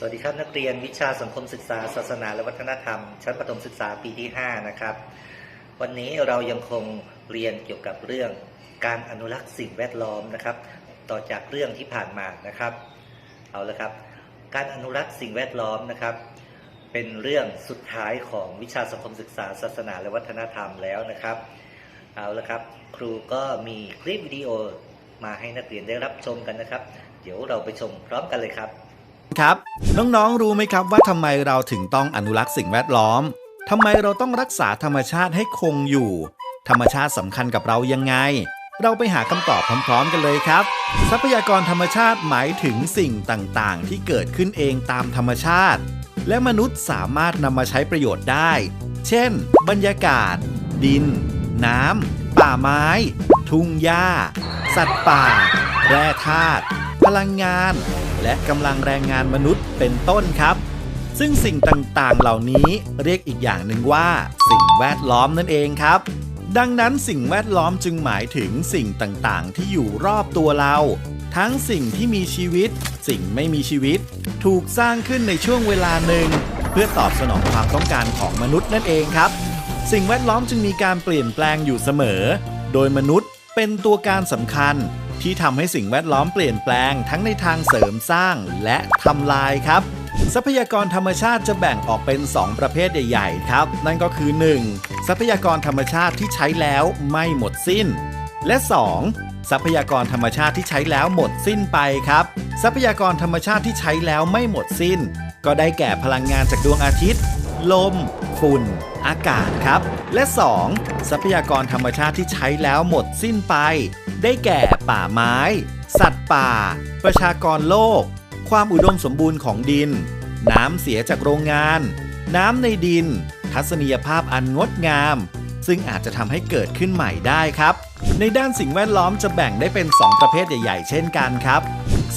สวัสดีครับนักเรียนวิชาสังคมศึกษา ศาสนาและวัฒนธรรม ชั้นประถมศึกษาปีที่ 5 นะครับ วันนี้เรายังคงเรียนเกี่ยวกับเรื่องการอนุรักษ์สิ่งแวดล้อมนะครับ ต่อจากเรื่องที่ผ่านมานะครับ เอาละครับ การอนุรักษ์สิ่งแวดล้อมนะครับ เป็นเรื่องสุดท้ายของวิชาสังคมศึกษา ศาสนาและวัฒนธรรมแล้วนะครับ เอาละครับ ครูก็มีคลิปวิดีโอมาให้นักเรียนได้รับชมกันนะครับ เดี๋ยวเราไปชมพร้อมกันเลยครับ ครับ น้องๆ รู้ไหมครับว่าทำไมเราถึงต้องอนุรักษ์สิ่งแวดล้อมทำไมเราต้องรักษาธรรมชาติให้คงอยู่ ธรรมชาติสำคัญกับเรายังไง เราไปหาคำตอบพร้อมๆ กันเลยครับ ทรัพยากรธรรมชาติหมายถึงสิ่งต่างๆ ที่เกิดขึ้นเองตามธรรมชาติ และมนุษย์สามารถนำมาใช้ประโยชน์ได้ เช่น บรรยากาศ ดิน น้ำป่าไม้ ทุ่งหญ้า สัตว์ป่า แร่ธาตุ ลังงาน และกำลังแรงงานมนุษย์เป็นต้นครับ ซึ่งสิ่งต่างๆ เหล่านี้เรียกอีกอย่างหนึ่งว่า สิ่งแวดล้อมนั่นเองครับ ดังนั้นสิ่งแวดล้อมจึงหมายถึงสิ่งต่างๆ ที่อยู่รอบตัวเรา ทั้งสิ่งที่มีชีวิต สิ่งไม่มีชีวิต ถูกสร้างขึ้นในช่วงเวลาหนึ่ง เพื่อตอบสนองความต้องการของมนุษย์นั่นเองครับ สิ่งแวดล้อมจึงมีการเปลี่ยนแปลงอยู่เสมอ โดยมนุษย์เป็นตัวการสำคัญ ที่ทำให้สิ่งแวดล้อมเปลี่ยนแปลงทั้งในทางเสริมสร้างและทำลายครับ ทรัพยากรธรรมชาติจะแบ่งออกเป็น 2 ประเภทใหญ่ๆ ครับ นั่นก็คือ 1. ทรัพยากรธรรมชาติที่ใช้แล้วไม่หมดสิ้น และ 2. ทรัพยากรธรรมชาติที่ใช้แล้วหมดสิ้นไปครับ ทรัพยากรธรรมชาติที่ใช้แล้วไม่หมดสิ้น ก็ได้แก่พลังงานจากดวงอาทิตย์ ลม ฝุ่น อากาศครับ และ 2. ทรัพยากรธรรมชาติที่ใช้แล้วหมดสิ้นไป ได้แก่ป่าไม้ สัตว์ป่า ประชากรโลก ความอุดมสมบูรณ์ของดิน น้ำเสียจากโรงงาน น้ำในดิน ทัศนียภาพอันงดงาม ซึ่งอาจจะทำให้เกิดขึ้นใหม่ได้ครับ ในด้านสิ่งแวดล้อมจะแบ่งได้เป็น 2 ประเภทใหญ่ ๆ เช่นกันครับ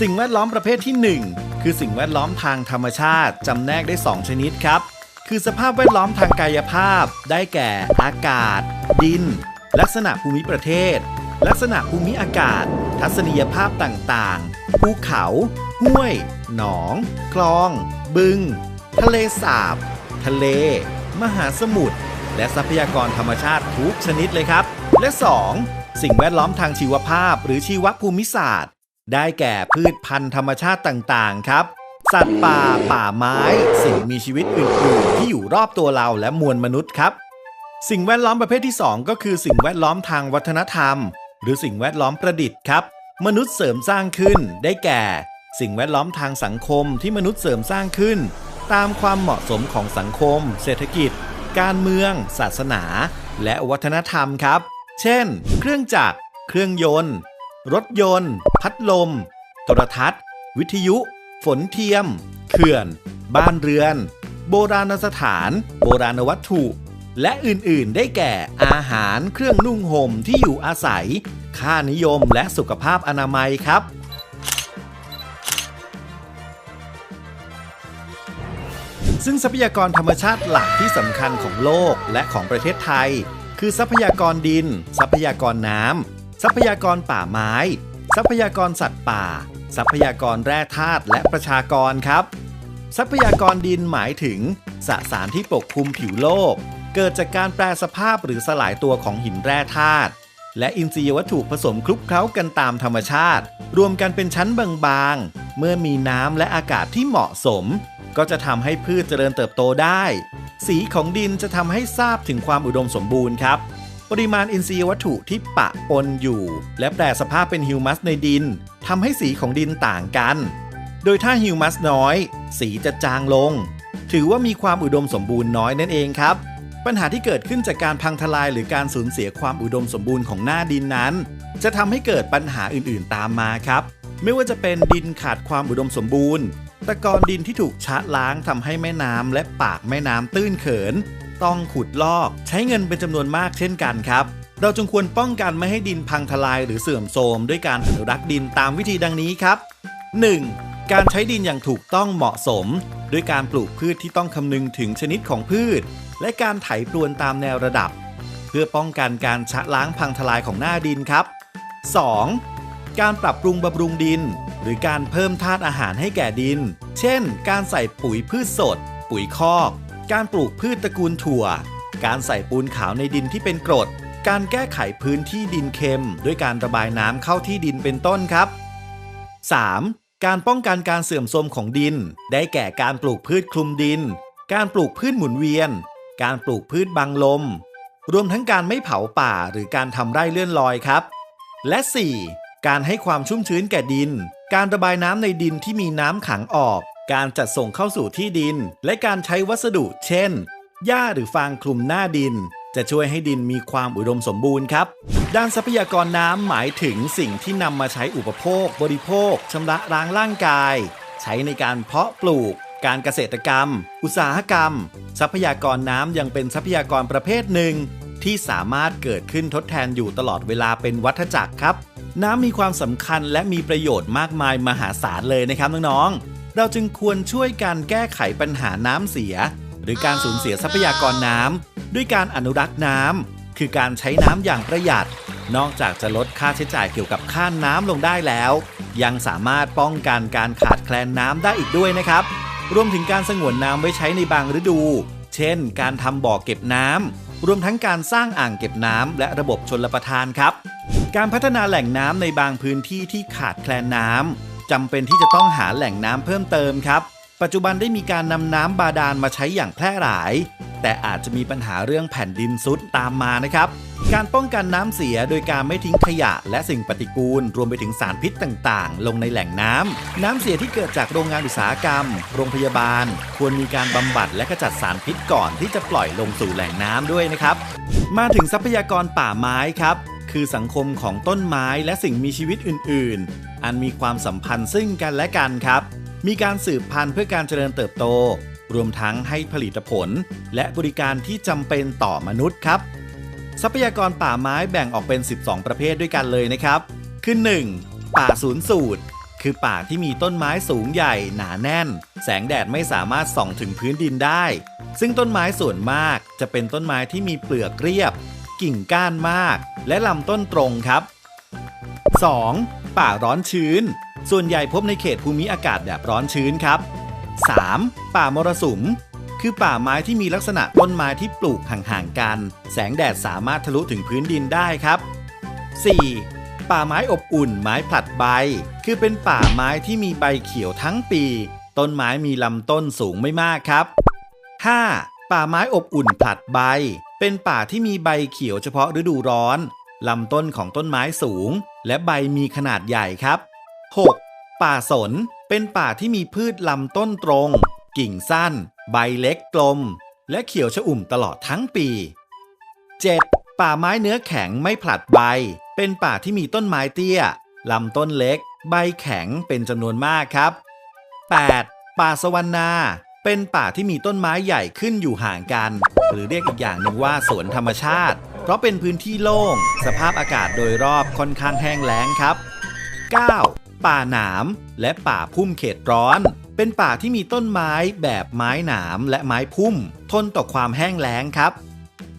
สิ่งแวดล้อมประเภทที่ 1 คือสิ่งแวดล้อมทางธรรมชาติจำแนกได้ 2 ชนิดครับคือสภาพแวดล้อมทางกายภาพ ได้แก่ อากาศ ดิน ลักษณะภูมิประเทศ ลักษณะภูมิอากาศ ทัศนียภาพต่างๆ ภูเขา ห้วย หนอง คลอง บึง ทะเลสาบ ทะเล มหาสมุทร และทรัพยากรธรรมชาติทุกชนิดเลยครับ และ 2. สิ่งแวดล้อมทางชีวภาพหรือชีวภูมิศาสตร์ ได้แก่พืชพันธุ์ธรรมชาติต่างๆ ครับสัตว์ป่า ป่าไม้ สิ่งมีชีวิตอื่นๆ ที่อยู่รอบตัวเราและมวลมนุษย์ครับ สิ่งแวดล้อมประเภทที่ 2 ก็คือสิ่งแวดล้อมทางวัฒนธรรม หรือสิ่งแวดล้อมประดิษฐ์ครับ มนุษย์เสริมสร้างขึ้น ได้แก่ สิ่งแวดล้อมทางสังคมที่มนุษย์เสริมสร้างขึ้น ตามความเหมาะสมของสังคม เศรษฐกิจ การเมือง ศาสนา และวัฒนธรรมครับ เช่น เครื่องจักร เครื่องยนต์ รถยนต์ พัดลม โทรทัศน์ วิทยุ ฝนเทียม เขื่อน บ้านเรือน โบราณสถาน โบราณวัตถุ และอื่นๆ ได้แก่อาหารเครื่องนุ่งห่มที่อยู่อาศัย ค่านิยมและสุขภาพอนามัยครับ ซึ่งทรัพยากรธรรมชาติหลักที่สำคัญของโลกและของประเทศไทย คือทรัพยากรดิน ทรัพยากรน้ำทรัพยากรป่าไม้ ทรัพยากรสัตว์ป่า ทรัพยากรแร่ธาตุและประชากรครับ ทรัพยากรดินหมายถึงสสารที่ปกคลุมผิวโลก เกิดจากการแปรสภาพหรือสลายตัวของหินแร่ธาตุและอินทรีย์วัตถุผสมคลุกเคล้ากันตามธรรมชาติ รวมกันเป็นชั้นบางๆ เมื่อมีน้ำและอากาศที่เหมาะสม ก็จะทำให้พืชเจริญเติบโตได้ สีของดินจะทำให้ทราบถึงความอุดมสมบูรณ์ครับ ปริมาณอินทรีย์วัตถุที่ปะปนอยู่ และแปรสภาพเป็นฮิวมัสในดินทำให้สีของดินต่างกัน โดยถ้าฮิวมัสน้อย สีจะจางลง ถือว่ามีความอุดมสมบูรณ์น้อยนั่นเองครับ ปัญหาที่เกิดขึ้นจากการพังทลายหรือการสูญเสียความอุดมสมบูรณ์ของหน้าดินนั้น จะทำให้เกิดปัญหาอื่นๆตามมาครับ ไม่ว่าจะเป็นดินขาดความอุดมสมบูรณ์ตะกอนดินที่ถูกชะล้างทำให้แม่น้ำและปากแม่น้ำตื้นเขิน ต้องขุดลอกใช้เงินเป็นจำนวนมากเช่นกันครับ เราจึงควรป้องกันไม่ให้ดินพังทลายหรือเสื่อมโทรมด้วยการอนุรักษ์ดินตามวิธีดังนี้ครับ 1. การใช้ดินอย่างถูกต้องเหมาะสม ด้วยการปลูกพืชที่ต้องคำนึงถึงชนิดของพืช และการไถปรวนตามแนวระดับ เพื่อป้องกันการชะล้างพังทลายของหน้าดินครับ 2. การปรับปรุงบำรุงดิน หรือการเพิ่มธาตุอาหารให้แก่ดินเเช่น การใส่ปุ๋ยพืชสด ปุ๋ยคอก การปลูกพืชตระกูลถั่ว การใส่ปูนขาวในดินที่เป็นกรด การแก้ไขพื้นที่ดินเค็ม ด้วยการระบายน้ำเข้าที่ดินเป็นต้นครับ 3. การป้องกันการเสื่อมโทรมของดิน ได้แก่การปลูกพืชคลุมดิน การปลูกพืชหมุนเวียน การปลูกพืชบังลม รวมทั้งการไม่เผาป่าหรือการทำไร่เลื่อนลอยครับ และ 4. การให้ความชุ่มชื้นแก่ดิน การระบายน้ำในดินที่มีน้ำขังออก การจัดส่งเข้าสู่ที่ดิน และการใช้วัสดุ เช่น หญ้าหรือฟางคลุมหน้าดิน จะช่วยให้ดินมีความอุดมสมบูรณ์ครับ ด้านทรัพยากรน้ำหมายถึงสิ่งที่นำมาใช้อุปโภค บริโภคชำระล้างร่างกาย ใช้ในการเพาะปลูก การเกษตรกรรม อุตสาหกรรม ทรัพยากรน้ำยังเป็นทรัพยากรประเภทหนึ่ง ที่สามารถเกิดขึ้นทดแทนอยู่ตลอดเวลาเป็นวัฏจักรครับ น้ำมีความสำคัญและมีประโยชน์มากมายมหาศาลเลยนะครับน้องๆ เราจึงควรช่วยกันแก้ไขปัญหาน้ำเสีย หรือการสูญเสียทรัพยากรน้ำด้วยการอนุรักษ์น้ำคือการใช้น้ำอย่างประหยัดนอกจากจะลดค่าใช้จ่ายเกี่ยวกับค่าน้ำลงได้แล้ว ยังสามารถป้องกันการขาดแคลนน้ำได้อีกด้วยนะครับ รวมถึงการสงวนน้ำไว้ใช้ในบางฤดู เช่น การทำบ่อเก็บน้ำรวมทั้งการสร้างอ่างเก็บน้ำและระบบชนประทานครับ การพัฒนาแหล่งน้ำในบางพื้นที่ที่ขาดแคลนน้ำจำเป็นที่จะต้องหาแหล่งน้ำเพิ่มเติมครับ ปัจจุบันได้มีการนำน้ำบาดาลมาใช้อย่างแพร่หลาย แต่อาจจะมีปัญหาเรื่องแผ่นดินซุดตามมานะครับ การป้องกันน้ำเสียโดยการไม่ทิ้งขยะ และสิ่งปฏิกูล รวมไปถึงสารพิษต่างๆ ลงในแหล่งน้ำ น้ำเสียที่เกิดจากโรงงานอุตสาหกรรม โรงพยาบาล ควรมีการบำบัดและขจัดสารพิษก่อนที่จะปล่อยลงสู่แหล่งน้ำด้วยนะครับ มาถึงทรัพยากรป่าไม้ครับ คือสังคมของต้นไม้และสิ่งมีชีวิตอื่น ๆ อันมีความสัมพันธ์ซึ่งกันและกันครับ มีการสืบพันธุ์เพื่อการเจริญเติบโต รวมทั้งให้ผลิตผล และบริการที่จำเป็นต่อมนุษย์ครับ ทรัพยากรป่าไม้แบ่งออกเป็น 12 ประเภทด้วยกันเลยนะครับ คือ 1. ป่าศูนย์สูตร คือป่าที่มีต้นไม้สูงใหญ่หนาแน่น แสงแดดไม่สามารถส่องถึงพื้นดินได้ ซึ่งต้นไม้ส่วนมากจะเป็นต้นไม้ที่มีเปลือกเรียบ กิ่งก้านมาก และลำต้นตรงครับ 2. ป่าร้อนชื้น ส่วนใหญ่พบในเขตภูมิอากาศแบบร้อนชื้นครับ 3. ป่ามรสุม คือป่าไม้ที่มีลักษณะต้นไม้ที่ปลูกห่างๆกัน แสงแดดสามารถทะลุถึงพื้นดินได้ครับ 4. ป่าไม้อบอุ่นไม้ผลัดใบ คือเป็นป่าไม้ที่มีใบเขียวทั้งปี ต้นไม้มีลำต้นสูงไม่มากครับ 5. ป่าไม้อบอุ่นผลัดใบ เป็นป่าที่มีใบเขียวเฉพาะฤดูร้อนลำต้นของต้นไม้สูง และใบมีขนาดใหญ่ครับ 6. ป่าสน เป็นป่าที่มีพืชลำต้นตรง กิ่งสั้น ใบเล็กกลม และเขียวชอุ่มตลอดทั้งปี 7. ป่าไม้เนื้อแข็งไม่ผลัดใบ เป็นป่าที่มีต้นไม้เตี้ยลำต้นเล็ก ใบแข็งเป็นจำนวนมากครับ 8. ป่าสวรรณาเป็นป่าที่มีต้นไม้ใหญ่ขึ้นอยู่ห่างกัน หรือเรียกอีกอย่างหนึ่งว่าสวนธรรมชาติ เพราะเป็นพื้นที่โล่ง สภาพอากาศโดยรอบค่อนข้างแห้งแล้งครับ 9. ป่าหนามและป่าพุ่มเขตร้อน เป็นป่าที่มีต้นไม้แบบไม้หนามและไม้พุ่ม ทนต่อความแห้งแล้งครับ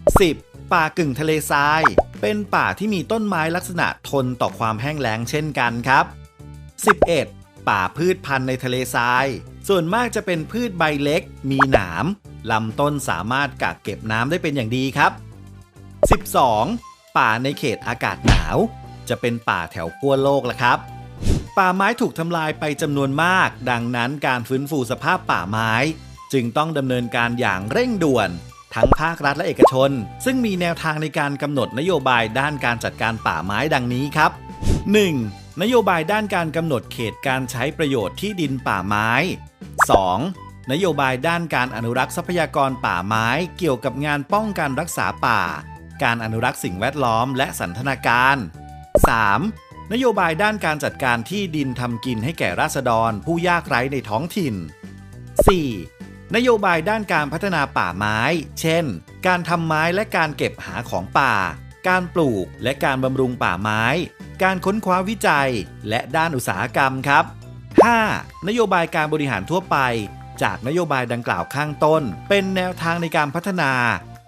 10. ป่ากึ่งทะเลทราย เป็นป่าที่มีต้นไม้ลักษณะทนต่อความแห้งแล้งเช่นกันครับ 11. ป่าพืชพันธุ์ในทะเลทราย ส่วนมากจะเป็นพืชใบเล็ก มีหนามลำต้นสามารถกักเก็บน้ำได้เป็นอย่างดีครับ 12. ป่าในเขตอากาศหนาว จะเป็นป่าแถวขั้วโลกละครับ ป่าไม้ถูกทำลายไปจำนวนมาก ดังนั้นการฟื้นฟูสภาพป่าไม้ จึงต้องดำเนินการอย่างเร่งด่วน ทั้งภาครัฐและเอกชน ซึ่งมีแนวทางในการกำหนดนโยบายด้านการจัดการป่าไม้ดังนี้ครับ 1. นโยบายด้านการกำหนดเขตการใช้ประโยชน์ที่ดินป่าไม้ 2. นโยบายด้านการอนุรักษ์ทรัพยากรป่าไม้เกี่ยวกับงานป้องกันรักษาป่า การอนุรักษ์สิ่งแวดล้อมและสันทนาการ 3. นโยบายด้านการจัดการที่ดินทำกินให้แก่ราษฎร ผู้ยากไร้ในท้องถิ่น 4. นโยบายด้านการพัฒนาป่าไม้ เช่น การทำไม้และการเก็บหาของป่า การปลูกและการบำรุงป่าไม้ การค้นคว้าวิจัย และด้านอุตสาหกรรมครับ 5. นโยบายการบริหารทั่วไป จากนโยบายดังกล่าวข้างต้น เป็นแนวทางในการพัฒนา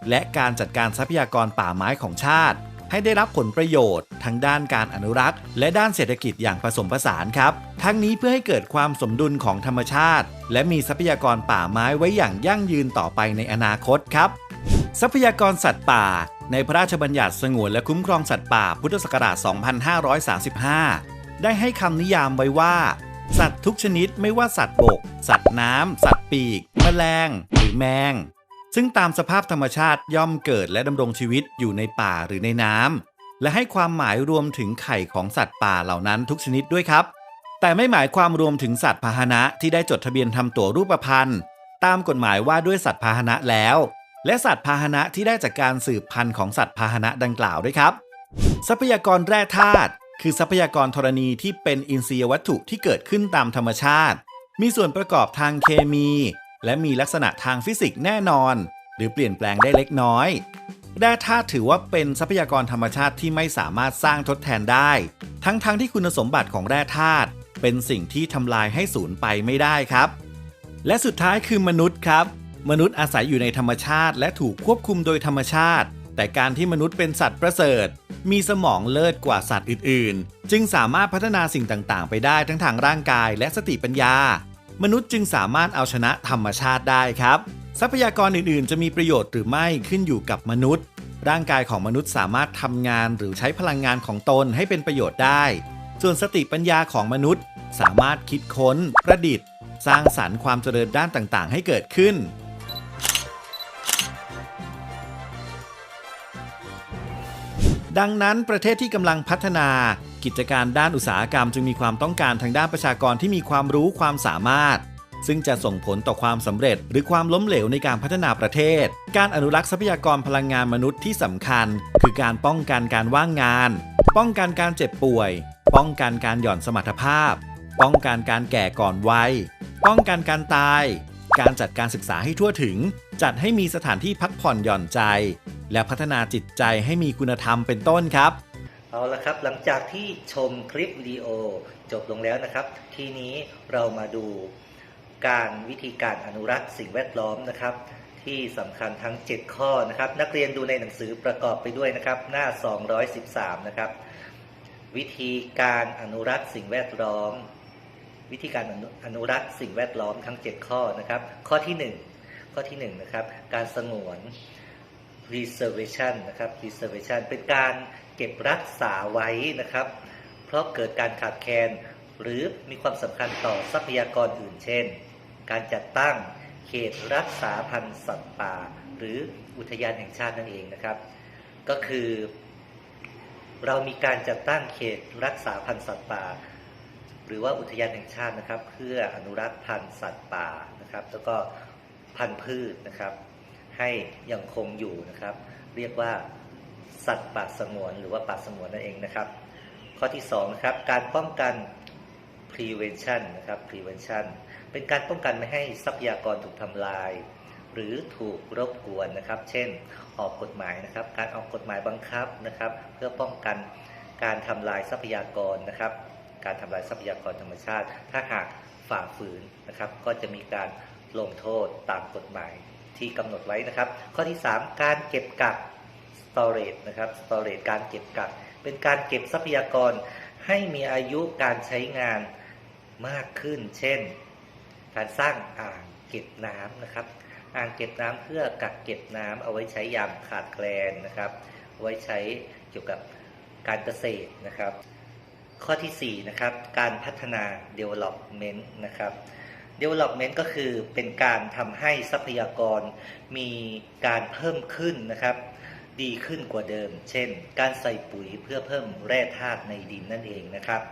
และการจัดการทรัพยากรป่าไม้ของชาติ ให้ได้รับผลประโยชน์ทั้งด้านการอนุรักษ์ และด้านเศรษฐกิจอย่างผสมผสานครับ ทั้งนี้เพื่อให้เกิดความสมดุลของธรรมชาติ และมีทรัพยากรป่าไม้ไว้อย่างยั่งยืนต่อไปในอนาคตครับ ทรัพยากรสัตว์ป่า ในพระราชบัญญัติสงวนและคุ้มครองสัตว์ป่าพุทธศักราช 2535 ได้ให้คำนิยามไว้ว่าสัตว์ทุกชนิดไม่ว่าสัตว์บก สัตว์น้ำ สัตว์ปีก แมลง หรือแมง ซึ่งตามสภาพธรรมชาติย่อมเกิดและดำรงชีวิตอยู่ในป่าหรือในน้ำและให้ความหมายรวมถึงไข่ของสัตว์ป่าเหล่านั้นทุกชนิดด้วยครับ แต่ไม่หมายความรวมถึงสัตว์พาหนะที่ได้จดทะเบียนทำตั๋วรูปพรรณตามกฎหมายว่าด้วยสัตว์พาหนะแล้ว และสัตว์พาหนะที่ได้จากการสืบพันธุ์ของสัตว์พาหนะดังกล่าวด้วยครับ ทรัพยากรแร่ธาตุคือทรัพยากรธรณีที่เป็นอินทรียวัตถุที่เกิดขึ้นตามธรรมชาติ มีส่วนประกอบทางเคมี และมีลักษณะทางฟิสิกส์แน่นอน หรือเปลี่ยนแปลงได้เล็กน้อยแร่ธาตุถือว่าเป็นทรัพยากรธรรมชาติที่ไม่สามารถสร้างทดแทนได้ ทั้งๆทที่คุณสมบัติของแร่ธาตุเป็นสิ่งที่ทำลายให้สูญไปไม่ได้ครับ และสุดท้ายคือมนุษย์ครับ มนุษย์อาศัยอยู่ในธรรมชาติ และถูกควบคุมโดยธรรมชาติ แต่การที่มนุษย์เป็นสัตว์ประเสริฐ มีสมองเลิศกว่าสัตว์อื่น ๆ จึงสามารถพัฒนาสิ่งต่างๆ ไปได้ทั้งทางร่างกายและสติปัญญา มนุษย์จึงสามารถเอาชนะธรรมชาติได้ครับ ทรัพยากรอื่นๆ จะมีประโยชน์หรือไม่ขึ้นอยู่กับมนุษย์ ร่างกายของมนุษย์สามารถทำงานหรือใช้พลังงานของตนให้เป็นประโยชน์ได้ ส่วนสติปัญญาของมนุษย์ สามารถคิดค้น ประดิษฐ์ สร้างสรรค์ความเจริญด้านต่างๆ ให้เกิดขึ้น ดังนั้นประเทศที่กำลังพัฒนากิจการด้านอุตสาหกรรม จึงมีความต้องการทางด้านประชากรที่มีความรู้ความสามารถ ซึ่งจะส่งผลต่อความสำเร็จ หรือความล้มเหลวในการพัฒนาประเทศ การอนุรักษ์ทรัพยากรพลังงานมนุษย์ที่สำคัญ คือการป้องกันการว่างงาน ป้องกันการเจ็บป่วย ป้องกันการหย่อนสมรรถภาพ ป้องกันการแก่ก่อนวัย ป้องกันการตาย การจัดการศึกษาให้ทั่วถึง จัดให้มีสถานที่พักผ่อนหย่อนใจ และพัฒนาจิตใจให้มีคุณธรรมเป็นต้นครับ เอาละครับหลังจากที่ชมคลิปวิดีโอจบลงแล้วนะครับ ทีนี้เรามาดูการวิธีการอนุรักษ์สิ่งแวดล้อมนะครับ ที่สำคัญทั้ง 7 ข้อนะครับ นักเรียนดูในหนังสือประกอบไปด้วยนะครับ หน้า 213 นะครับ วิธีการอนุรักษ์สิ่งแวดล้อม วิธีการอนุอนุรักษ์สิ่งแวดล้อมทั้ง 7 ข้อนะครับ ข้อที่ 1 ข้อที่1นะครับการสงวน reservation นะครับ reservation เป็นการเก็บรักษาไว้นะครับ เพราะเกิดการขาดแคลนหรือมีความสำคัญต่อทรัพยากรอื่นเช่น การจัดตั้งเขตรักษาพันธุ์สัตว์ป่า หรืออุทยานแห่งชาตินั่นเองนะครับ ก็คือ เรามีการจัดตั้งเขตรักษาพันธุ์สัตว์ป่า หรือว่าอุทยานแห่งชาตินะครับ เพื่ออนุรักษ์พันธุ์สัตว์ป่านะครับ แล้วก็ พันธุ์พืชนะครับ ให้ยังคงอยู่นะครับ เรียกว่าสัตว์ป่าสงวนหรือว่าป่าสงวนนั่นเองนะครับ ข้อที่2นะครับการป้องกัน prevention นะครับ prevention เป็นการป้องกันไม่ให้ทรัพยากรถูกทำลาย หรือถูกรบกวนนะครับ เช่นออกกฎหมายนะครับ การออกกฎหมายบังคับนะครับ เพื่อป้องกันการทำลายทรัพยากรนะครับ การทำลายทรัพยากรธรรมชาติ ถ้าหากฝ่าฝืนนะครับ ก็จะมีการ ลงโทษตามกฎหมายที่กำหนดไว้นะครับ ข้อที่ 3 การเก็บกัก storage นะครับ storage การเก็บกัก เป็นการเก็บทรัพยากรให้มีอายุการใช้งานมากขึ้น เช่น การสร้างอ่างเก็บน้ำนะครับ อ่างเก็บน้ำเพื่อกักเก็บน้ำเอาไว้ใช้ยามขาดแคลนนะครับ ไว้ใช้เกี่ยวกับการเกษตรนะครับ ข้อที่4นะครับ การพัฒนา development นะครับ development ก็คือเป็นการทำให้ทรัพยากรมีการเพิ่มขึ้นนะครับ ดีขึ้นกว่าเดิม เช่น การใส่ปุ๋ยเพื่อเพิ่มแร่ธาตุในดินนั่นเองนะครับ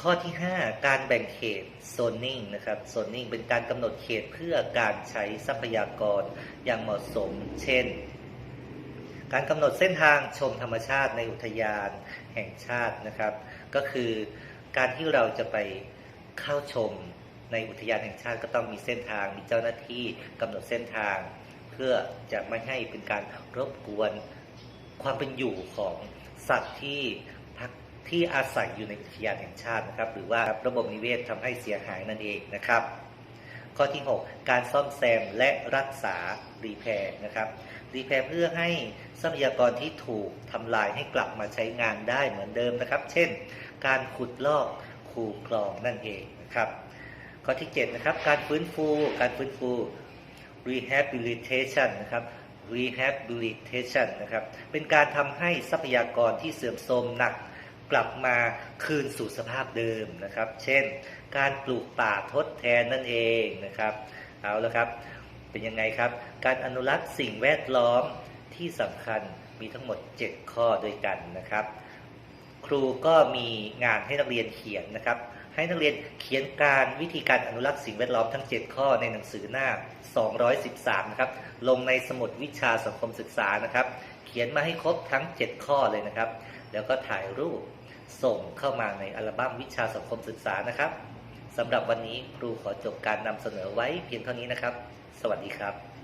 ข้อที่ 5 การแบ่งเขต zoning นะครับ zoning เป็นการกำหนดเขตเพื่อการใช้ทรัพยากรอย่างเหมาะสม เช่น การกำหนดเส้นทางชมธรรมชาติในอุทยานแห่งชาตินะครับ ก็คือการที่เราจะไปเข้าชม ในอุทยานแห่งชาติก็ต้องมีเส้นทาง มีเจ้าหน้าที่กำหนดเส้นทาง เพื่อจะไม่ให้เป็นการรบกวนความเป็นอยู่ของสัตว์ที่พักที่อาศัยอยู่ในอุทยานแห่งชาตินะครับ หรือว่าระบบนิเวศทำให้เสียหายนั่นเองนะครับ ข้อที่ 6 การซ่อมแซมและรักษารีแพร์นะครับรีแพร์เพื่อให้ทรัพยากรที่ถูกทำลายให้กลับมาใช้งานได้เหมือนเดิมนะครับ เช่น การขุดลอกคูคลองนั่นเองนะครับ ข้อที่7นะครับการฟื้นฟูการฟื้นฟู rehabilitation นะครับ rehabilitation นะครับเป็นการทำให้ทรัพยากรที่เสื่อมโทรมหนักกลับมาคืนสู่สภาพเดิมนะครับ เช่น การปลูกป่าทดแทนนั่นเองนะครับเอาละครับ เป็นยังไงครับ การอนุรักษ์สิ่งแวดล้อมที่สำคัญมีทั้งหมด 7 ข้อด้วยกันนะครับ ครูก็มีงานให้นักเรียนเขียนนะครับ ให้นักเรียนเขียนการวิธีการอนุรักษ์สิ่งแวดล้อมทั้ง 7 ข้อในหนังสือหน้า 213 นะครับ ลงในสมุดวิชาสังคมศึกษานะครับ เขียนมาให้ครบทั้ง 7 ข้อเลยนะครับ แล้วก็ถ่ายรูปส่งเข้ามาในอัลบั้มวิชาสังคมศึกษานะครับสำหรับวันนี้ครูขอจบการนำเสนอไว้เพียงเท่านี้นะครับ สวัสดีครับ